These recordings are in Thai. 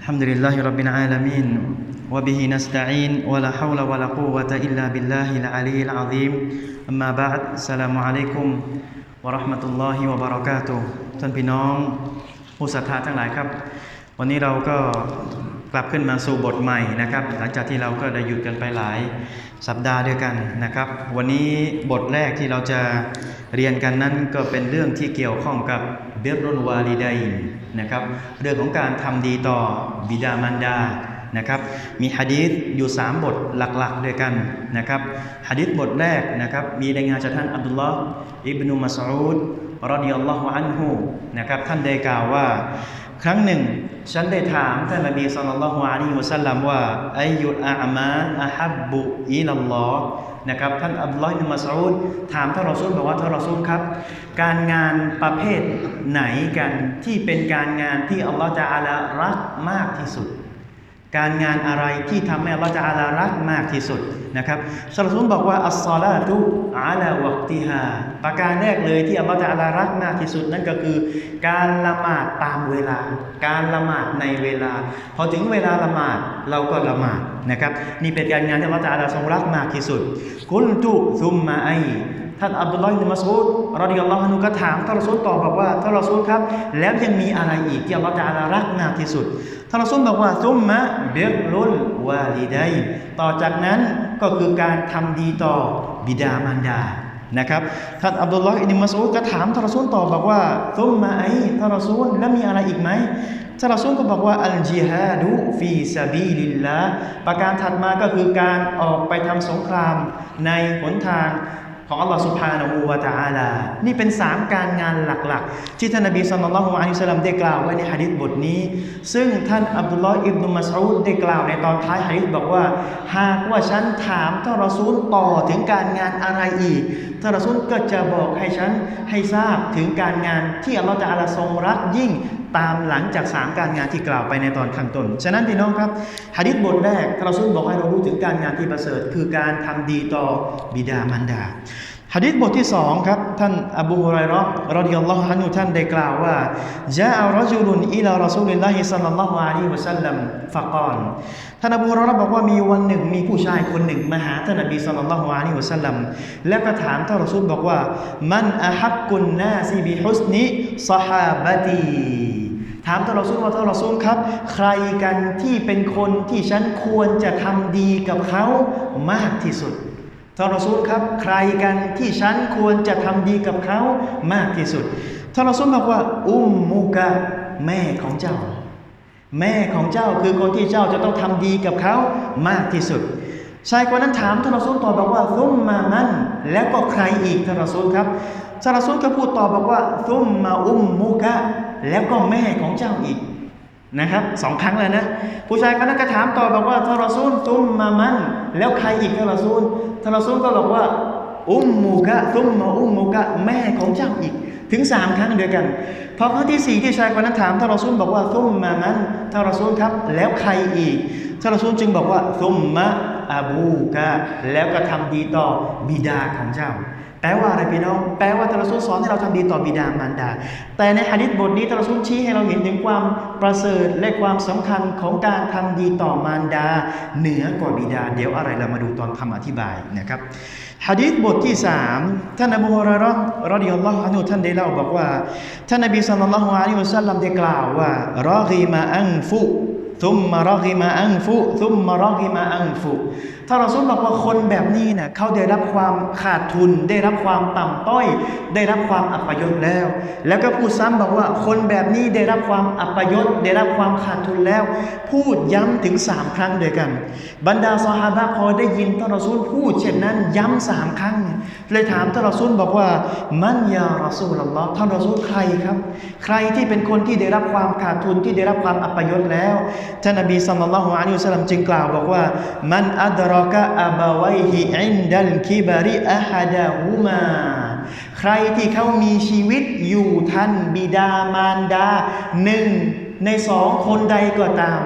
الحمد لله رب العالمين وبه نستعين ولا حول ولا قوة إلا بالله العلي العظيم أما بعد السلام عليكم ورحمة الله وبركاته ท่านพี่น้องผู้ศรัทธาทั้งหลายครับ วันนี้เราก็กลับขึ้นมาสู่บทใหม่นะครับ หลังจากที่เราก็ได้หยุดกันไปหลายสัปดาห์ด้วยกันนะครับ วันนี้บทแรกที่เราจะเรียนกันนั้นก็เป็นเรื่องที่เกี่ยวข้องกับ เบรุนวาลีไดน์นะครับ เรื่องของการทำดีต่อบิดามารดานะครับ มีฮะดีษอยู่ 3 บทหลักๆด้วยกันนะครับฮะดีษบทแรกนะครับ มีรายงานจากท่านอับดุลลอฮ์อิบนุมัสอูดรอดิยัลลอฮุอันฮุนะครับ ท่านได้กล่าวว่า ครั้งหนึ่ง ฉันได้ถามท่านนบีศ็อลลัลลอฮุอะลัยฮิวะสัลลัมว่าอายุอามาอะฮับบุอิลัลลอฮ์ นะครับท่านอับดุลลอฮ์อิบนุมัสอูดถามท่านรอซูลบอกว่าท่านรอซูลครับ การงานประเภทไหนกันที่เป็นการงานที่อัลลอฮ์จะอาลารักมากที่สุด การงานอะไรที่ทำให้อัลลอฮ์จะอาลารักมากที่สุดนะครับท่านรอซุนบอกว่าอัสซาลาตุอาลาวะ ติฮาประการแรกเลยที่อัลลอฮฺจะอาลารักมากที่สุดนั่นก็คือ การละหมาดตามเวลา การละหมาดในเวลา พอถึงเวลาละหมาดเราก็ละหมาดนะครับนี่เป็นการงานที่อัลลอฮฺจะอาลาทรงรักมากที่สุด กุลตุซุมมาไอท่านอับดุลลอฮ์อิบนุมัสูดรอดิยัลลอฮุอันฮุก็ถามท่านรอซูลตอบบอกว่าท่านรอซูลครับ แล้วยังมีอะไรอีกที่อัลลอฮฺจะอาลารักมากที่สุดท่านรอซูลบอกว่าซุมมะเบรรุลวาลิดัยต่อจากนั้นก็คือการทำดีต่อบิดามารดา นะครับท่านอับดุลลอฮ์อิบนุมัสอูดก็ถามทารซูลตอบบอกว่าซุมมาไอทารซูลแล้วมีอะไรอีกไหมทารซูลก็บอกว่าอัลจิฮาดุฟีซาบีลิลละประการถัดมาก็คือการออกไปทำสงครามในหนทาง ของอัลลอฮฺสุบฮานาหูวาตาอาลา นี่เป็น 3 การงานหลักๆ ที่ท่านนบีสุลต่านละฮ์อะลัยฮิสลามได้กล่าวไว้ในฮะดิษบทนี้ ซึ่งท่านอับดุลลอฮ์อิบนุมัสอูดได้กล่าวในตอนท้ายฮะดิษบอกว่า หากว่าฉันถามท่านรอซูลต่อถึงการงานอะไรอีกท่านรอซูลก็จะบอกให้ฉันให้ทราบถึงการงานที่อัลลอฮฺจะอาลาทรงรักยิ่ง ตามหลังจาก 3 การงานที่กล่าวไปในตอนข้างต้น ฉะนั้นพี่น้องครับฮะดิษบทแรกท่าซูลบอกให้เรารู้ถึงการงานที่ประเสริฐ คือการทำดีต่อบิดามารดาฮะดิษบทที่สองครับท่านอบูฮุไรราะห์รดิยัลลอฮุอันฮุท่านได้กล่าวว่าจาอัลรจุลุนอิลารอซูลิลลาฮิศ็อลลัลลอฮุอะลัยฮิวะซัลลัมฟะกอลท่านอบูฮุไรราะห์บอกว่ามีวันหนึ่งมีผู้ชายคนหนึ่งมาหาท่านนบีศ็อลลัลลอฮุอะลัยฮิวะซัลลัมแล้วก็ถามท่านรอซูลบอกว่า มันอะฮักกุนนาซิบิฮุสนิซอฮาบะตี ถามท่านรอซูลว่าท่านรอซูลครับ ใครกันที่เป็นคนที่ฉันควรจะทำดีกับเขามากที่สุดท่านรอซูลครับ ใครกันที่ฉันควรจะทำดีกับเขามากที่สุดท่านรอซูลบอกว่า อุมมุกะแม่ของเจ้า แม่ของเจ้าคือคนที่เจ้าจะต้องทำดีกับเขามากที่สุดชายคนนั้นถามท่านรอซูลตอบบอกว่าซุมมามัน แล้วก็ใครอีกท่านรอซูลครับท่านรอซูลก็พูดตอบอกว่าซุมมาอุมมุกะ แล้วก็แม่ของเจ้าอีกนะครับสองครั้งเลยนะ ผู้ชายคนนั้นก็ถามต่อบอกว่าทารซูลซุมมามัน แล้วใครอีกทารซูลทารซูลก็บอกว่า อุมมูกะซุมมาอุมมูกะแม่ของเจ้าอีก ถึงสามครั้งเดียวกันพอครั้งที่สี่ที่ชายคนนั้นถามทารซูลบอกว่าซุมมามันทารซูลครับ แล้วใครอีกทารซูลจึงบอกว่าซุมมะอาบูกะแล้วก็ทำดีต่อบิดาของเจ้า แปลว่าอะไรพี่น้อง แปลว่าท่านรอซูลสอนให้เราทำดีต่อบิดามารดา แต่ในหะดิษบทนี้ท่านรอซูลชี้ให้เราเห็นถึงความประเสริฐและความสำคัญของการทำดีต่อมารดา เหนือกว่าบิดา เดี๋ยวอะไรเรามาดูตอนคำอธิบายนะครับหะดีษบทที่3ท่านอบูฮุรเราะห์รอดิยัลลอฮุอันุท่านได้เล่าบอกว่าท่านนบีศ็อลลัลลอฮุอะลัยฮิวะซัลลัมได้กล่าวว่ารอกีมาอังฟุซุมมารอกีมาอังฟุซุมมารอกีมาอังฟุถ้าเราซุลบอกว่าคนแบบนี้เนี่ยเขาได้รับความขาดทุน ได้รับความต่ำต้อย ได้รับความอัปยศแล้ว แล้วก็พูดซ้ำบอกว่าคนแบบนี้ได้รับความอัปยศได้รับความขาดทุนแล้ว พูดย้ำถึงสามครั้งด้วยกัน บรรดาซอฮาบะพอได้ยินท่านรอซูลพูด เช่นนั้นย้ำสามครั้ง เลยถามท่านรอซูลบอกว่ามันยารอซูลลลอท่านรอซูลใครครับ ใครที่เป็นคนที่ได้รับความขาดทุนที่ได้รับความอัปยศแล้วท่านนบีสัลลัลลอฮุอะลัยฮิวสัลลัมจึงกล่าวบอกว่ามันอัดรรอกะอาบาวัยฮิอินดัลคิบาริอะฮัดะฮุมา ใครที่เขามีชีวิตอยู่ท่านบิดามารดาหนึ่งในสองคนใดก็ตาม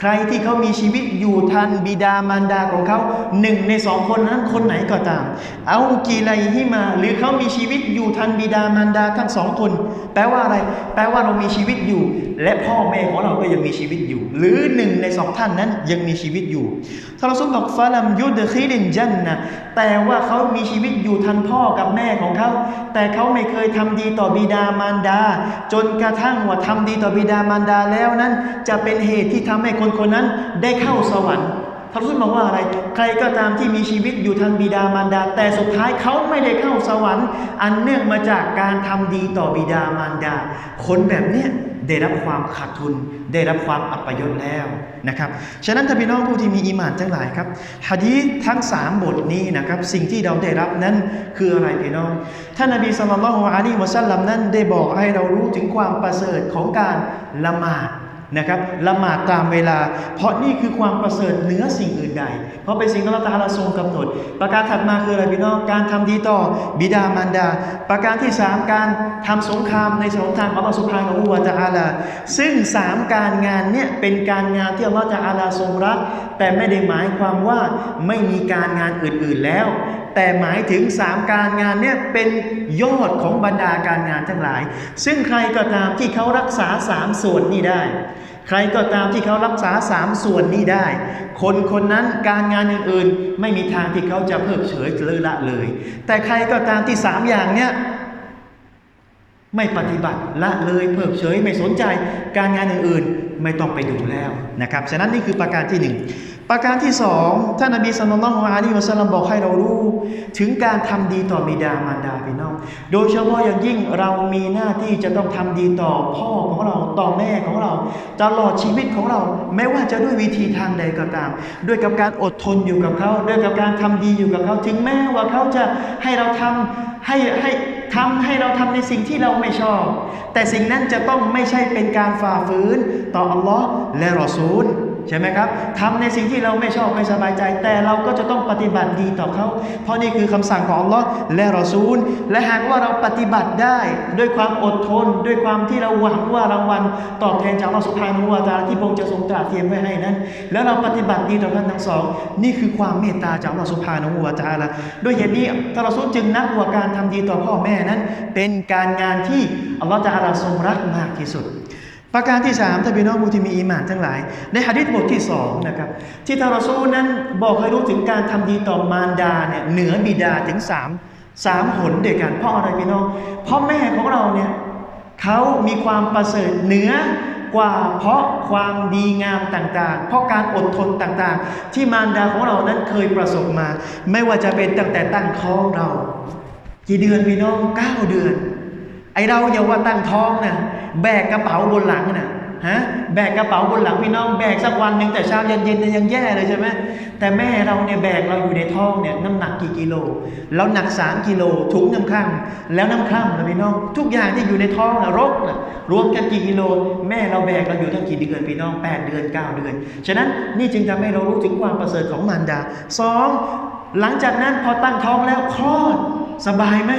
ใครที่เขามีชีวิตอยู่ทันบิดามารดาของเขาหนึ่งในสองคนนั้นคนไหนก็ตาม เอากีไลฮิมา หรือเขามีชีวิตอยู่ทันบิดามารดาทั้งสองคน แปลว่าอะไร แปลว่าเรามีชีวิตอยู่ และพ่อแม่ของเราก็ยังมีชีวิตอยู่ หรือหนึ่งในสองท่านนั้นยังมีชีวิตอยู่ทารอซูลบอกฟาลัมยุดคิลินจันนะแต่ว่าเขามีชีวิตอยู่ทันพ่อกับแม่ของเขา แต่เขาไม่เคยทำดีต่อบิดามารดา จนกระทั่งว่าทำดีต่อบิดามารดาแล้วนั้น จะเป็นเหตุที่ทำให้คนคนนั้นได้เข้าสวรรค์ท่านรอซูลบอกว่าอะไร ใครก็ตามที่มีชีวิตอยู่ทันบิดามารดา แต่สุดท้ายเขาไม่ได้เข้าสวรรค์ อันเนื่องมาจากการทำดีต่อบิดามารดา คนแบบเนี้ยได้รับความขาดทุน ได้รับความอัปยศแล้วนะครับ ฉะนั้นท่านพี่น้องผู้ที่มีอีมานทั้งหลายครับฮะดีทั้ง 3 บทนี้นะครับ สิ่งที่เราได้รับนั้นคืออะไรพี่น้อง ท่านนบีสุลต่านละฮ์อะลัยฮิวะสัลลัมนั้นได้บอกให้เรารู้ถึงความประเสริฐของการละหมาด นะครับละหมาดตามเวลา เพราะนี่คือความประเสริฐเหนือสิ่งอื่นใด เพราะเป็นสิ่งที่เราตาลาทรงกำหนด ประการถัดมาคืออะไรพี่น้องการทำดีต่อบิดามารดา ประการที่ 3 การทำสงครามในสงทางของอัลลอฮฺสุบฮานะฮูวะตะอาลา ซึ่ง 3 การงานเนี่ยเป็นการงานที่อัลลอฮฺตาลาทรงรัก แต่ไม่ได้หมายความว่าไม่มีการงานอื่นๆแล้วแต่หมายถึง 3 การงานเนี่ยเป็นยอดของบรรดาการงานทั้งหลาย ซึ่งใครก็ตามที่เขารักษา 3 ส่วนนี้ได้ ใครก็ตามที่เขารักษา 3 ส่วนนี้ได้ คนคนนั้นการงานอื่นๆ ไม่มีทางที่เขาจะเพิกเฉยหรือละเลย แต่ใครก็ตามที่ 3 อย่างเนี่ย ไม่ปฏิบัติละเลยเพิกเฉยไม่สนใจการงานอื่นๆไม่ต้องไปดูแล้วนะครับฉะนั้นนี่คือประการที่หนึ่งประการที่สองท่านนบีสุลต่านละฮ์อะลัยฮิวะสัลลัมบอกให้เรารู้ ถึงการทำดีต่อบิดามารดาพี่น้อง โดยเฉพาะอย่างยิ่งเรามีหน้าที่จะต้องทำดีต่อพ่อของเราต่อแม่ของเราตลอดชีวิตของเราไม่ว่าจะด้วยวิธีทางใดก็ตาม ด้วยกับการอดทนอยู่กับเขาด้วยกับการทำดีอยู่กับเขา ถึงแม้ว่าเขาจะให้เราทำให้ให้ ทำให้เราทำในสิ่งที่เราไม่ชอบ แต่สิ่งนั้นจะต้องไม่ใช่เป็นการฝ่าฝืน ต่ออัลลอฮ์และรอซูล ใช่ไหมครับทำในสิ่งที่เราไม่ชอบไม่สบายใจ แต่เราก็จะต้องปฏิบัติดีต่อเขา เพราะนี่คือคำสั่งของอัลลอฮ์และรอซูล และหากว่าเราปฏิบัติได้ด้วยความอดทน ด้วยความที่เราหวังว่ารางวัลตอบแทนจากอัลลอฮ์สุภานุวาตาลาที่พระองค์จะทรงตราเตรียมไว้ให้นั้น แล้วเราปฏิบัติดีต่อท่านทั้งสอง นี่คือความเมตตาจากอัลลอฮ์สุภานุวาตาลาด้วยเหตุนี้ท่านรอซูลจึงนับว่าการทำดีต่อพ่อแม่นั้น เป็นการงานที่อัลลอฮ์จะอาลาทรงรักมากที่สุด ประการที่3ท่านพี่น้องผู้ที่มีอีหมานทั้งหลาย ในหะดีษบทที่2นะครับ ที่ทารซูนั้นบอกให้รู้ถึงการทำดีต่อมารดาเนี่ยเหนือบิดาถึง3 3หนด้วกันเพราะอะไรพี่น้อง เพราะแม่ของเราเนี่ยเขามีความประเสริฐเหนือกว่าเพราะความดีงามต่างๆ เพราะการอดทนต่างๆ ที่มารดาของเรานั้นเคยประสบมา ไม่ว่าจะเป็นตั้งแต่ตั้งท้องเรา กี่เดือนพี่น้อง 9 เดือน ไอเราอย่าว่าตั้งท้องนะ แบกกระเป๋าบนหลังนะฮะแบกกระเป๋าบนหลังพี่น้องแบกสักวันหนึ่งแต่เช้าเย็นๆเนี่ยยังแย่เลยใช่ไหมแต่แม่เราเนี่ยแบกเราอยู่ในท้องเนี่ยน้ำหนักกี่กิโลเราหนัก3กิโลถุงน้ำข้างแล้วน้ำข้ามนะพี่น้อง ทุกอย่างที่อยู่ในท้องนะรกนะรวมกันกี่กิโล แม่เราแบกเราอยู่ตั้งกี่เดือนพี่น้อง8เดือน9เดือน ฉะนั้นนี่จึงทำให้เรารู้ถึงความประเสริฐของมารดาสองหลังจากนั้นพอตั้งท้องแล้วคลอด สบายไหม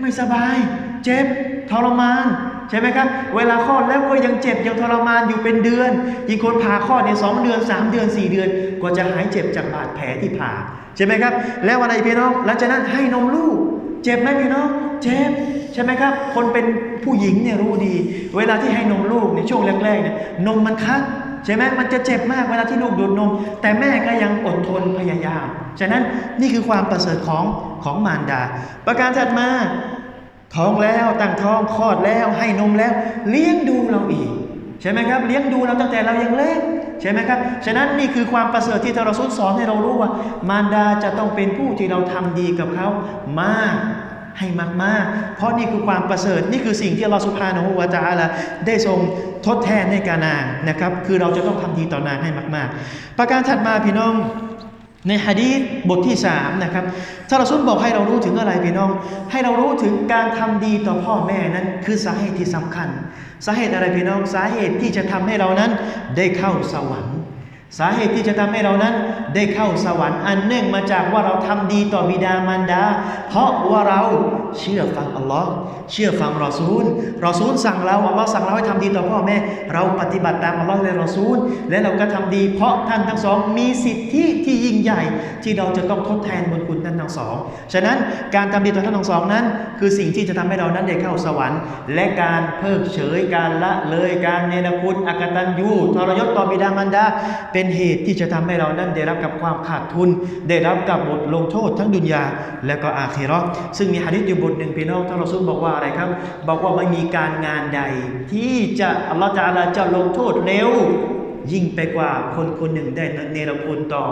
ไม่สบาย เจ็บทรมาน ใช่ไหมครับ เวลาคลอดแล้วก็ยังเจ็บยังทรมานอยู่เป็นเดือนยิ่งคนผ่าคลอดเนี่ยสองเดือนสามเดือนสี่เดือนกว่าจะหายเจ็บจากบาดแผลที่ผ่าใช่ไหมครับ แล้วอะไรพี่น้องหลังจากนั้นให้นมลูก เจ็บไหมพี่น้องเจ็บใช่ไหมครับ คนเป็นผู้หญิงเนี่ยรู้ดี เวลาที่ให้นมลูกในช่วงแรกๆเนี่ยนมมันคัดใช่ไหมมันจะเจ็บมากเวลาที่ลูกดูดนม แต่แม่ก็ยังอดทนพยายาม ฉะนั้นนี่คือความประเสริฐของของมารดา ประการถัดมา ท้องแล้วตั้งท้องคลอดแล้วให้นมแล้ว เลี้ยงดูเราอีก ใช่ไหมครับ เลี้ยงดูเราตั้งแต่เรายังเล็กใช่ไหมครับ ฉะนั้นนี่คือความประเสริฐที่ทารสุลสอนให้เรารู้ว่า มารดาจะต้องเป็นผู้ที่เราทำดีกับเขามากให้มากๆ เพราะนี่คือความประเสริฐนี่คือสิ่งที่เราสุภาโนวาจาละได้ทรงทดแทนในการนางนะครับ คือเราจะต้องทำดีต่อนางให้มาก ๆ ประการถัดมาพี่น้อง ในฮะดีษบทที่3นะครับท่านรอซูลบอกให้เรารู้ถึงอะไรพี่น้อง ให้เรารู้ถึงการทำดีต่อพ่อแม่นั้น คือสาเหตุที่สำคัญ สาเหตุอะไรพี่น้อง สาเหตุที่จะทำให้เรานั้นได้เข้าสวรรค์ สาเหตุที่จะทำให้เรานั้นได้เข้าสวรรค์อันเนื่องมาจากว่าเราทำดีต่อบิดามารดา เพราะว่าเรา เชื่อฟังอัลลอฮ์เชื่อฟังรอซูลรอซูลสั่งเราอัลลอฮ์สั่งเราให้ทำดีต่อพ่อแม่ เราปฏิบัติตามอัลลอฮ์และรอซูล และเราก็ทำดี เพราะท่านทั้งสอง มีสิทธิที่ยิ่งใหญ่ ที่เราจะต้องทดแทนบุญคุณท่านทั้งสอง ฉะนั้นการทำดีต่อท่านทั้งสองนั้น คือสิ่งที่จะทำให้เรานั้นได้เข้าสวรรค์ และการเพิกเฉยการละเลยการเนรคุณอกตัญญูทรยศต่อบิดามารดาเป็นเหตุที่จะทำให้เรานั้นได้รับกับความขาดทุน ได้รับกับบทลงโทษทั้งดุนยาและก็อาคิเราะห์ซึ่งมีหะดีษอยู่บทหนึ่งพี่น้องท่านรอซูลบอกว่าอะไรครับ บอกว่าไม่มีการงานใด ที่จะอัลลอฮฺจะอาลาจะลงโทษเร็ว ยิ่งไปกว่าคนคนหนึ่งได้เนรคุณต่อ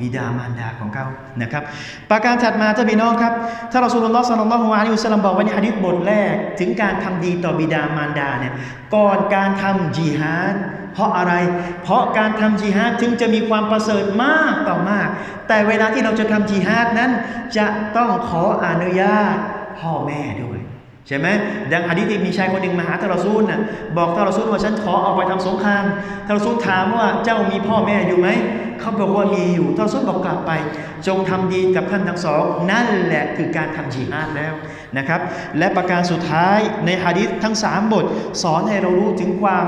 บิดามารดาของเขานะครับ ประการถัดมาท่านพี่น้องครับ ถ้ารอซูลุลลอฮ์สัลลัลลอฮุอะลัยฮิวสัลลัมบอกไว้ในหะดีษบทแรก ถึงการทำดีต่อบิดามารดาเนี่ย ก่อนการทำจิฮาดเพราะอะไร เพราะการทำจิฮาดถึงจะมีความประเสริฐมากต่อมาก แต่เวลาที่เราจะทำจิฮาดนั้น จะต้องขออนุญาต พ่อแม่ด้วย ใช่ไหมดังหะดีษที่มีชายคนหนึ่งมาหาทารซูลน่ะบอกทารซูลว่าฉันขอออกไปทำสงครามทารซูลถามว่าเจ้ามีพ่อแม่อยู่ไหม เขาบอกว่ามีอยู่ท่านซุลบอกกลับไป จงทำดีกับท่านทั้งสอง นั่นแหละคือการทำจีฮาดแล้วนะครับ และประการสุดท้ายในฮะดิษทั้ง 3 บท สอนให้เรารู้ถึงความ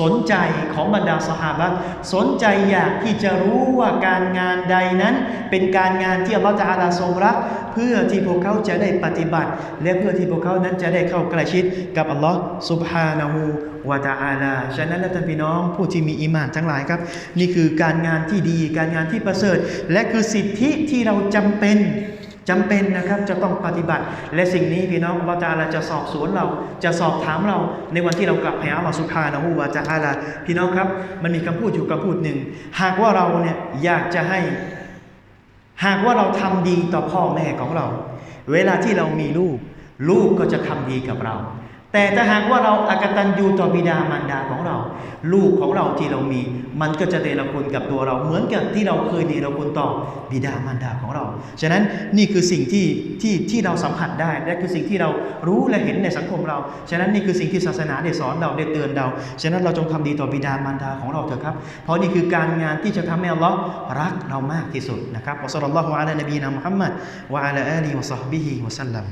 สนใจของบรรดาสหาบะสนใจอยากที่จะรู้ว่าการงานใดนั้น เป็นการงานที่อัลลอฮฺจะอาลาทรงรัก เพื่อที่พวกเขาจะได้ปฏิบัติ และเพื่อที่พวกเขานั้นจะได้เข้าใกล้ชิดกับอัลลอฮฺสุบฮานาหูวาตาอาลาฉะนั้นแล้วท่านพี่น้องผู้ที่มีอิมานทั้งหลายครับ นี่คือการงานที่ดีการงานที่ประเสริฐ และคือสิทธิที่เราจำเป็นจำเป็นนะครับจะต้องปฏิบัติ และสิ่งนี้พี่น้องวาตาอาลาจะสอบสวนเราจะสอบถามเราในวันที่เรากลับไปอาลอสุภานะฮูวาตาอาลาพี่น้องครับ มันมีคำพูดอยู่คำพูดหนึ่งหากว่าเราเนี่ยอยากจะให้ หากว่าเราทำดีต่อพ่อแม่ของเรา เวลาที่เรามีลูก ลูกก็จะทำดีกับเรา แต่ถ้าหากว่าเราอากตันยูต่อบิดามารดาของเรา ลูกของเราที่เรามี มันก็จะเดรคุณกับตัวเราเหมือนกับที่เราเคยเดรคุณต่อบิดามารดาของเรา ฉะนั้นนี่คือสิ่งที่ที่ที่เราสัมผัสได้และคือสิ่งที่เรารู้และเห็นในสังคมเรา ฉะนั้นนี่คือสิ่งที่ศาสนาได้สอนเราได้เตือนเรา ฉะนั้นเราจงทำดีต่อบิดามารดาของเราเถอะครับ เพราะนี่คือการงานที่จะทำให้อัลลอฮ์รักเรามากที่สุดนะครับอัสลลัลลอฮุอะลัยนบีนะมุฮัมมัดวะอะลาอาลีวะซอฮบิฮิวะสัลลัม